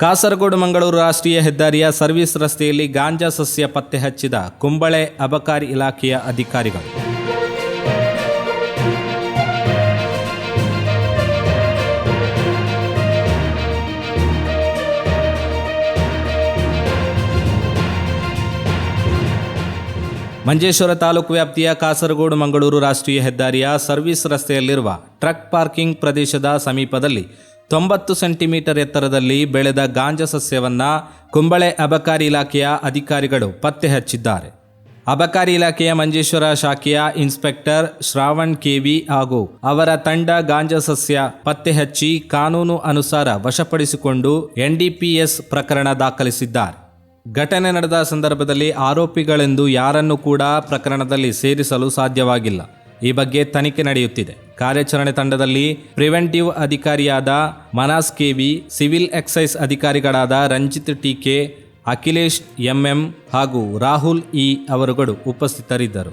ಕಾಸರಗೋಡು ಮಂಗಳೂರು ರಾಷ್ಟ್ರೀಯ ಹೆದ್ದಾರಿಯ ಸರ್ವಿಸ್ ರಸ್ತೆಯಲ್ಲಿ ಗಾಂಜಾ ಸಸ್ಯ ಪತ್ತೆ ಹಚ್ಚಿದ ಕುಂಬಳೆ ಅಬಕಾರಿ ಇಲಾಖೆಯ ಅಧಿಕಾರಿಗಳು. ಮಂಜೇಶ್ವರ ತಾಲೂಕು ವ್ಯಾಪ್ತಿಯ ಕಾಸರಗೋಡು ಮಂಗಳೂರು ರಾಷ್ಟ್ರೀಯ ಹೆದ್ದಾರಿಯ ಸರ್ವಿಸ್ ರಸ್ತೆಯಲ್ಲಿರುವ ಟ್ರಕ್ ಪಾರ್ಕಿಂಗ್ ಪ್ರದೇಶದ ಸಮೀಪದಲ್ಲಿ ತೊಂಬತ್ತು ಸೆಂಟಿಮೀಟರ್ ಎತ್ತರದಲ್ಲಿ ಬೆಳೆದ ಗಾಂಜಾ ಸಸ್ಯವನ್ನು ಕುಂಬಳೆ ಅಬಕಾರಿ ಇಲಾಖೆಯ ಅಧಿಕಾರಿಗಳು ಪತ್ತೆ ಹಚ್ಚಿದ್ದಾರೆ. ಅಬಕಾರಿ ಇಲಾಖೆಯ ಮಂಜೇಶ್ವರ ಶಾಖೆಯ ಇನ್ಸ್ಪೆಕ್ಟರ್ ಶ್ರಾವಣ್ ಕೆವಿ ಹಾಗೂ ಅವರ ತಂಡ ಗಾಂಜಾ ಸಸ್ಯ ಪತ್ತೆ ಹಚ್ಚಿ ಕಾನೂನು ಅನುಸಾರ ವಶಪಡಿಸಿಕೊಂಡು ಎನ್ಡಿಪಿಎಸ್ ಪ್ರಕರಣ ದಾಖಲಿಸಿದ್ದಾರೆ. ಘಟನೆ ನಡೆದ ಸಂದರ್ಭದಲ್ಲಿ ಆರೋಪಿಗಳೆಂದು ಯಾರನ್ನು ಕೂಡ ಪ್ರಕರಣದಲ್ಲಿ ಸೇರಿಸಲು ಸಾಧ್ಯವಾಗಿಲ್ಲ. ಈ ಬಗ್ಗೆ ತನಿಖೆ ನಡೆಯುತ್ತಿದೆ. ಕಾರ್ಯಾಚರಣೆ ತಂಡದಲ್ಲಿ preventive ಅಧಿಕಾರಿಯಾದ Manas K V, civil excise ಅಧಿಕಾರಿಗಳಾದ ರಂಜಿತ್ ಟಿಕೆ ಅಖಿಲೇಶ್ ಎಂಎಂ ಹಾಗೂ ರಾಹುಲ್ ಇ ಅವರುಗಳು ಉಪಸ್ಥಿತರಿದ್ದರು.